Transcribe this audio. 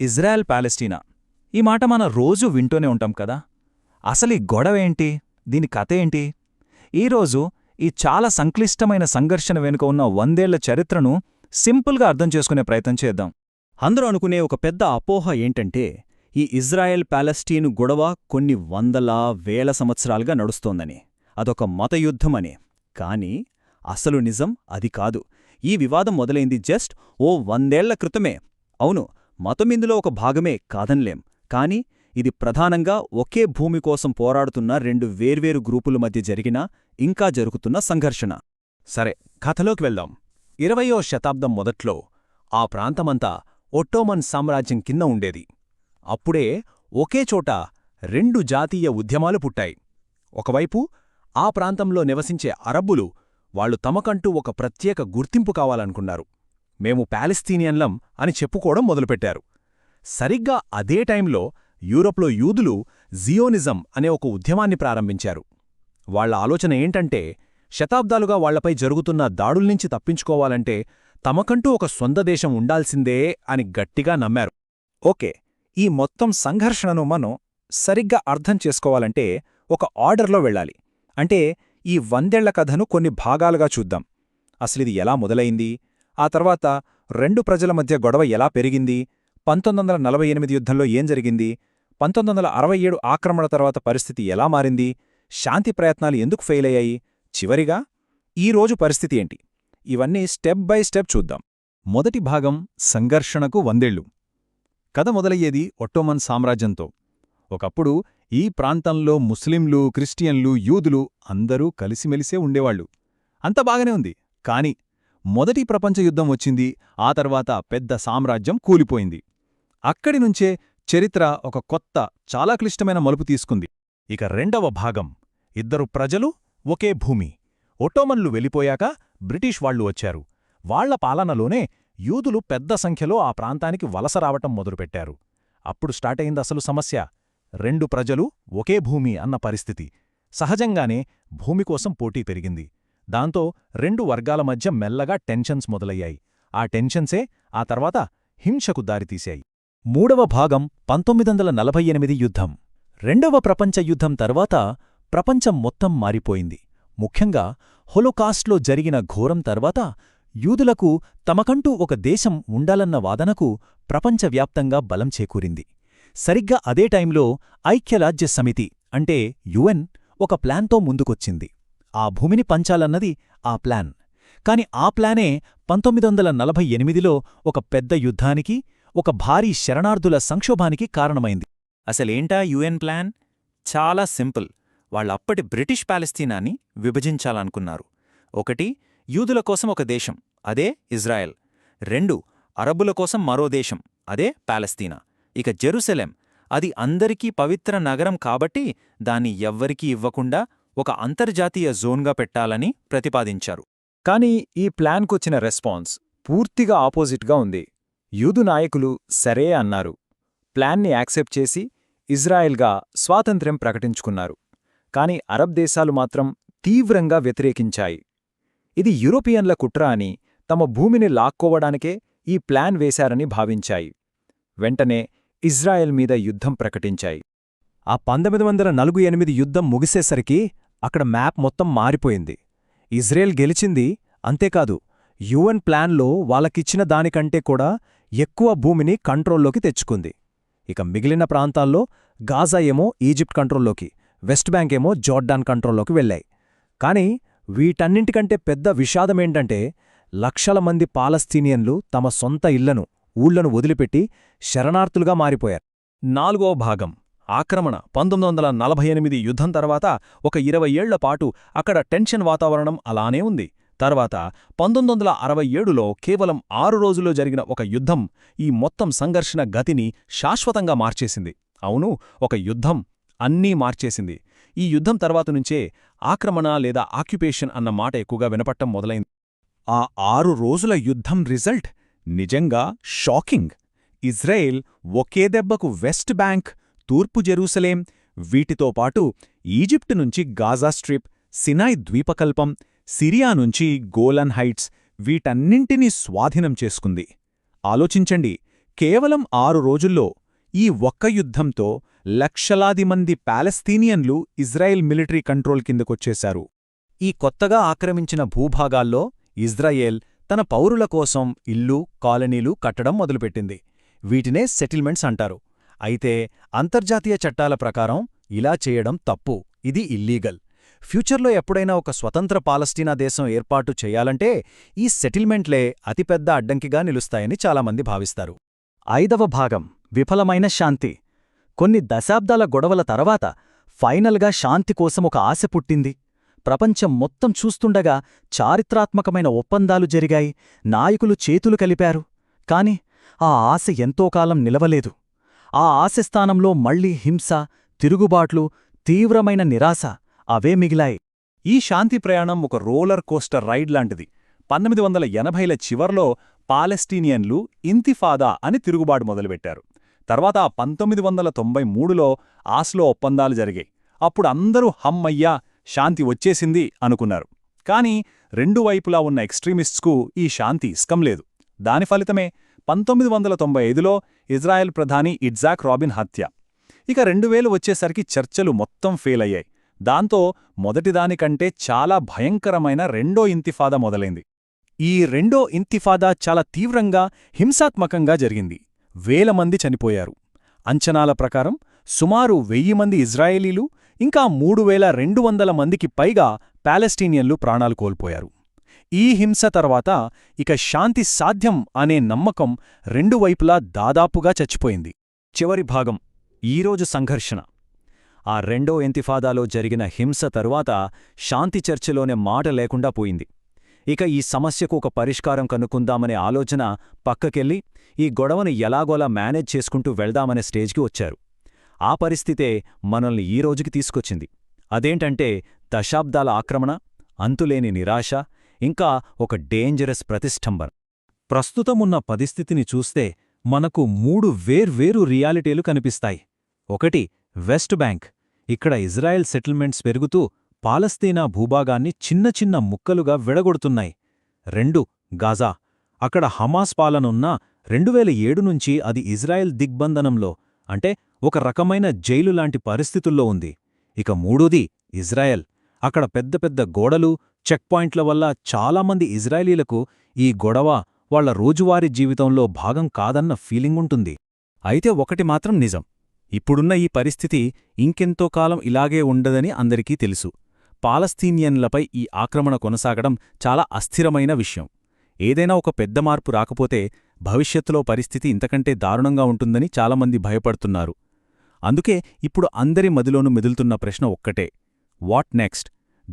Israel పాలెస్టీనా ఈ మాట మన రోజు వింటూనే ఉంటాం కదా. అసలు ఈ గొడవేంటి దీని కథ ఏంటి? ఈరోజు ఈ చాలా సంక్లిష్టమైన సంఘర్షణ వెనుక ఉన్న వందేళ్ళ చరిత్రను సింపుల్గా అర్థం చేసుకునే ప్రయత్నం చేద్దాం. అందరూ అనుకునే ఒక పెద్ద అపోహ ఏంటంటే ఈ ఇజ్రాయెల్ పాలెస్టీను గొడవ కొన్ని వందల వేల సంవత్సరాలుగా నడుస్తోందని. అదొక మతయుద్ధమని. కాని అసలు నిజం అది కాదు. ఈ వివాదం మొదలైంది జస్ట్ ఓ వందేళ్ళ క్రితమే. అవును మతమిందులో ఒక భాగమే కాదనలేం. కాని ఇది ప్రధానంగా ఒకే భూమి కోసం పోరాడుతున్న రెండు వేర్వేరు గ్రూపుల మధ్య జరిగిన ఇంకా జరుగుతున్న సంఘర్షణ. సరే కథలోకి వెళ్దాం. ఇరవయో శతాబ్దం మొదట్లో ఆ ప్రాంతమంతా ఒట్టోమన్ సామ్రాజ్యం కింద ఉండేది. అప్పుడే ఒకేచోట రెండు జాతీయ ఉద్యమాలు పుట్టాయి. ఒకవైపు ఆ ప్రాంతంలో నివసించే అరబ్బులు వాళ్ళు తమకంటూ ఒక ప్రత్యేక గుర్తింపు కావాలనుకున్నారు. మేము పాలస్తీనియన్లం అని చెప్పుకోవడం మొదలుపెట్టారు. సరిగ్గా అదే టైంలో యూరోప్లో యూదులు జియోనిజం అనే ఒక ఉద్యమాన్ని ప్రారంభించారు. వాళ్ళ ఆలోచన ఏంటంటే శతాబ్దాలుగా వాళ్ళపై జరుగుతున్న దాడుల్నించి తప్పించుకోవాలంటే తమకంటూ ఒక సొంత దేశం ఉండాల్సిందే అని గట్టిగా నమ్మారు. ఓకే ఈ మొత్తం సంఘర్షణను మనం సరిగ్గా అర్థం చేసుకోవాలంటే ఒక ఆర్డర్లో వెళ్ళాలి. అంటే ఈ వందేళ్ళ కథను కొన్ని భాగాలుగా చూద్దాం. అసలిది ఎలా మొదలైంది? ఆ తర్వాత రెండు ప్రజల మధ్య గొడవ ఎలా పెరిగింది? పంతొమ్మిది నలభై ఎనిమిది యుద్ధంలో ఏం జరిగింది? పంతొమ్మిది ఆక్రమణ తర్వాత పరిస్థితి ఎలా మారింది? శాంతి ప్రయత్నాలు ఎందుకు ఫెయిల్ అయ్యాయి చివరిగా ఈరోజు పరిస్థితి ఏంటి? ఇవన్నీ స్టెప్ బై స్టెప్ చూద్దాం. మొదటి భాగం సంఘర్షణకు వందేళ్ళు కథ మొదలయ్యేది ఒట్టోమన్ సామ్రాజ్యంతో. ఒకప్పుడు ఈ ప్రాంతంలో ముస్లింలు క్రిస్టియన్లు యూదులు అందరూ కలిసిమెలిసే ఉండేవాళ్ళు అంత బాగానే ఉంది. కాని మొదటి ప్రపంచ యుద్ధం వచ్చింది ఆ తర్వాత పెద్ద సామ్రాజ్యం కూలిపోయింది. అక్కడి నుంచే చరిత్ర ఒక కొత్త చాలా క్లిష్టమైన మలుపు తీసుకుంది. ఇక రెండవ భాగం ఇద్దరు ప్రజలు ఒకే భూమి. ఒట్టోమన్లు వెళ్ళిపోయాక బ్రిటిష్ వాళ్ళు వచ్చారు. వాళ్ళ పాలనలోనే యూదులు పెద్ద సంఖ్యలో ఆ ప్రాంతానికి వలస రావటం మొదలుపెట్టారు. అప్పుడు స్టార్టయింది అసలు సమస్య. రెండు ప్రజలు ఒకే భూమి అన్న పరిస్థితి. సహజంగానే భూమి కోసం పోటీ పెరిగింది. దాంతో రెండు వర్గాల మధ్య మెల్లగా టెన్షన్స్ మొదలయ్యాయి. ఆ టెన్షన్సే ఆ తర్వాత హింసకు దారితీశాయి. మూడవ భాగం పంతొమ్మిదొందల నలభై ఎనిమిది యుద్ధం. రెండవ ప్రపంచ యుద్ధం తర్వాత ప్రపంచం మొత్తం మారిపోయింది. ముఖ్యంగా హొలోకాస్ట్లో జరిగిన ఘోరం తర్వాత యూదులకు తమకంటూ ఒక దేశం ఉండాలన్న వాదనకు ప్రపంచవ్యాప్తంగా బలం చేకూరింది. సరిగ్గా అదే టైంలో ఐక్యరాజ్య సమితి అంటే యుఎన్ ఒక ప్లాన్తో ముందుకొచ్చింది. ఆ భూమిని పంచాలన్నది ఆ ప్లాన్. కాని ఆ ప్లానే పంతొమ్మిదొందల నలభై ఎనిమిదిలో ఒక పెద్ద యుద్ధానికి ఒక భారీ శరణార్థుల సంక్షోభానికి కారణమైంది. అసలేంటా యుఎన్ ప్లాన్? చాలా సింపుల్. వాళ్ళప్పటి బ్రిటిష్ పాలస్తీనాని విభజించాలనుకున్నారు. ఒకటి యూదుల కోసం ఒక దేశం అదే ఇజ్రాయెల్. రెండు అరబ్బుల కోసం మరో దేశం అదే పాలస్తీనా. ఇక జెరూసెలెం అది అందరికీ పవిత్ర నగరం కాబట్టి దాన్ని ఎవ్వరికీ ఇవ్వకుండా ఒక అంతర్జాతీయ జోన్గా పెట్టాలని ప్రతిపాదించారు. కాని ఈ ప్లాన్కొచ్చిన రెస్పాన్స్ పూర్తిగా ఆపోజిట్గా ఉంది. యూదు నాయకులు సరే అన్నారు. ప్లాన్ని యాక్సెప్ట్ చేసి ఇజ్రాయెల్గా స్వాతంత్ర్యం ప్రకటించుకున్నారు. కాని అరబ్ దేశాలు మాత్రం తీవ్రంగా వ్యతిరేకించాయి. ఇది యూరోపియన్ల కుట్ర అని తమ భూమిని లాక్కోవడానికే ఈ ప్లాన్ వేశారని భావించాయి. వెంటనే ఇజ్రాయెల్ మీద యుద్ధం ప్రకటించాయి. ఆ పంతొమ్మిది వందల నలుగు ఎనిమిది యుద్ధం ముగిసేసరికి అక్కడ మ్యాప్ మొత్తం మారిపోయింది. ఇజ్రాయెల్ గెలిచింది అంతేకాదు యుఎన్ ప్లాన్లో వాళ్ళకిచ్చిన దానికంటే కూడా ఎక్కువ భూమిని కంట్రోల్లోకి తెచ్చుకుంది. ఇక మిగిలిన ప్రాంతాల్లో గాజా ఏమో ఈజిప్ట్ కంట్రోల్లోకి వెస్ట్ బ్యాంక్ ఏమో జోర్డాన్ కంట్రోల్లోకి వెళ్ళాయి కాని వీటన్నింటికంటే పెద్ద విషాదమేంటంటే లక్షల మంది పాలస్తీనియన్లు తమ సొంత ఇళ్ళను ఊళ్ళను వదిలిపెట్టి శరణార్థులుగా మారిపోయారు. నాలుగో భాగం. ఆక్రమణ పంతొమ్మిది వందల నలభై ఎనిమిది యుద్ధం తర్వాత ఒక ఇరవై ఏళ్ళ పాటు అక్కడ టెన్షన్ వాతావరణం అలానే ఉంది. తర్వాత పంతొమ్మిది వందల అరవై ఏడులో కేవలం ఆరు రోజుల్లో జరిగిన ఒక యుద్ధం ఈ మొత్తం సంఘర్షణ గతిని శాశ్వతంగా మార్చేసింది. అవును ఒక యుద్ధం అన్నీ మార్చేసింది. ఈ యుద్ధం తర్వాత నుంచే ఆక్రమణ లేదా ఆక్యుపేషన్ అన్న మాట ఎక్కువగా వినపట్టం మొదలైంది. ఆ ఆరు రోజుల యుద్ధం రిజల్ట్ నిజంగా షాకింగ్. ఇజ్రాయెల్ ఒకే దెబ్బకు వెస్ట్ బ్యాంక్ తూర్పు జెరూసలేం వీటితో పాటు ఈజిప్టు నుంచి గాజా స్ట్రిప్ సినాయ్ ద్వీపకల్పం సిరియా నుంచి గోలన్ హైట్స్ వీటన్నింటినీ స్వాధీనం చేసుకుంది. ఆలోచించండి కేవలం ఆరు రోజుల్లో ఈ ఒక్క యుద్ధంతో లక్షలాది మంది పాలస్తీనియన్లు ఇజ్రాయెల్ మిలిటరీ కంట్రోల్ కిందకొచ్చేశారు. ఈ కొత్తగా ఆక్రమించిన భూభాగాల్లో ఇజ్రాయెల్ తన పౌరుల కోసం ఇల్లు కాలనీలు కట్టడం మొదలుపెట్టింది. వీటినే సెటిల్మెంట్స్ అంటారు. అయితే అంతర్జాతీయ చట్టాల ప్రకారం ఇలా చేయడం తప్పు. ఇది ఇల్లీగల్. ఫ్యూచర్లో ఎప్పుడైనా ఒక స్వతంత్ర పాలస్తీనా దేశం ఏర్పాటు చేయాలంటే ఈ సెటిల్మెంట్లే అతిపెద్ద అడ్డంకిగా నిలుస్తాయని చాలామంది భావిస్తారు. ఐదవ భాగం. విఫలమైన శాంతి. కొన్ని దశాబ్దాల గొడవల తర్వాత ఫైనల్గా శాంతి కోసం ఒక ఆశ పుట్టింది. ప్రపంచం మొత్తం చూస్తుండగా చారిత్రాత్మకమైన ఒప్పందాలు జరిగాయి. నాయకులు చేతులు కలిపారు. కాని ఆ ఆశ ఎంతోకాలం నిలవలేదు. ఆ ఆశ స్థానంలో మళ్ళీ హింస తిరుగుబాట్లు తీవ్రమైన నిరాశ అవే మిగిలాయి. ఈ శాంతి ప్రయాణం ఒక రోలర్ కోస్టర్ రైడ్ లాంటిది. పంతొమ్మిది వందల ఎనభైల చివర్లో పాలెస్టీనియన్లు ఇంతిఫాదా అని తిరుగుబాటు మొదలుపెట్టారు. తర్వాత పంతొమ్మిది వందల తొంభై మూడులో ఆస్లో ఒప్పందాలు జరిగాయి. అప్పుడు అందరూ హమ్మయ్యా శాంతి వచ్చేసింది అనుకున్నారు. కాని రెండు వైపులా ఉన్న ఎక్స్ట్రీమిస్ట్స్కు ఈ శాంతి ఇస్కం లేదు. దాని ఫలితమే పంతొమ్మిది వందల తొంభై ఐదులో ఇజ్రాయెల్ ప్రధాని ఇడ్జాక్ రాబిన్ హత్య. ఇక రెండు వేలు వచ్చేసరికి చర్చలు మొత్తం ఫెయిల్ అయ్యాయి దాంతో మొదటిదానికంటే చాలా భయంకరమైన రెండో ఇంతిఫాదా మొదలైంది. ఈ రెండో ఇంతిఫాదా చాలా తీవ్రంగా హింసాత్మకంగా జరిగింది. వేల మంది చనిపోయారు. అంచనాల ప్రకారం సుమారు వెయ్యి మంది ఇజ్రాయేలీలు ఇంకా మూడు వేల రెండు వందల మందికి పైగా పాలెస్టీనియన్లు ప్రాణాలు కోల్పోయారు. ఈ హింస తర్వాత ఇక శాంతి సాధ్యం అనే నమ్మకం రెండు వైపులా దాదాపుగా చచ్చిపోయింది. చివరి భాగం ఈరోజు సంఘర్షణ. ఆ రెండో ఎంతిఫాదాలో జరిగిన హింస తరువాత శాంతి చర్చలోనే మాట లేకుండా పోయింది. ఇక ఈ సమస్యకు ఒక పరిష్కారం కనుక్కుందామనే ఆలోచన పక్కకెళ్ళి ఈ గొడవను ఎలాగోలా మేనేజ్ చేసుకుంటూ వెళ్దామనే స్టేజ్కి వచ్చారు. ఆ పరిస్థితే మనల్ని ఈ రోజుకి తీసుకొచ్చింది. అదేంటంటే దశాబ్దాల ఆక్రమణ అంతులేని నిరాశ ఇంకా ఒక డేంజరస్ ప్రతిష్టంభన. ప్రస్తుతమున్న పరిస్థితిని చూస్తే మనకు మూడు వేర్వేరు రియాలిటీలు కనిపిస్తాయి. ఒకటి వెస్ట్ బ్యాంక్ ఇక్కడ ఇజ్రాయెల్ సెటిల్మెంట్స్ పెరుగుతూ పాలస్తీనా భూభాగాన్ని చిన్న చిన్న ముక్కలుగా విడగొడుతున్నాయి. రెండు గాజా. అక్కడ హమాస్ పాలనున్న రెండువేల ఏడు నుంచి అది ఇజ్రాయెల్ దిగ్బంధనంలో అంటే ఒక రకమైన జైలు లాంటి పరిస్థితుల్లో ఉంది. ఇక మూడోది ఇజ్రాయెల్. అక్కడ పెద్ద పెద్ద గోడలు చెక్పాయింట్ల వల్ల చాలామంది ఇజ్రాయలీలకు ఈ గొడవ వాళ్ళ రోజువారీ జీవితంలో భాగం కాదన్న ఫీలింగ్ ఉంటుంది. అయితే ఒకటి మాత్రం నిజం. ఇప్పుడున్న ఈ పరిస్థితి ఇంకెంతో కాలం ఇలాగే ఉండదని అందరికీ తెలుసు. పాలస్తీనియన్లపై ఈ ఆక్రమణ కొనసాగడం చాలా అస్థిరమైన విషయం. ఏదైనా ఒక పెద్ద మార్పు రాకపోతే భవిష్యత్తులో పరిస్థితి ఇంతకంటే దారుణంగా ఉంటుందని చాలామంది భయపడుతున్నారు. అందుకే ఇప్పుడు అందరి మదిలోనూ మెదులుతున్న ప్రశ్న ఒక్కటే. What next?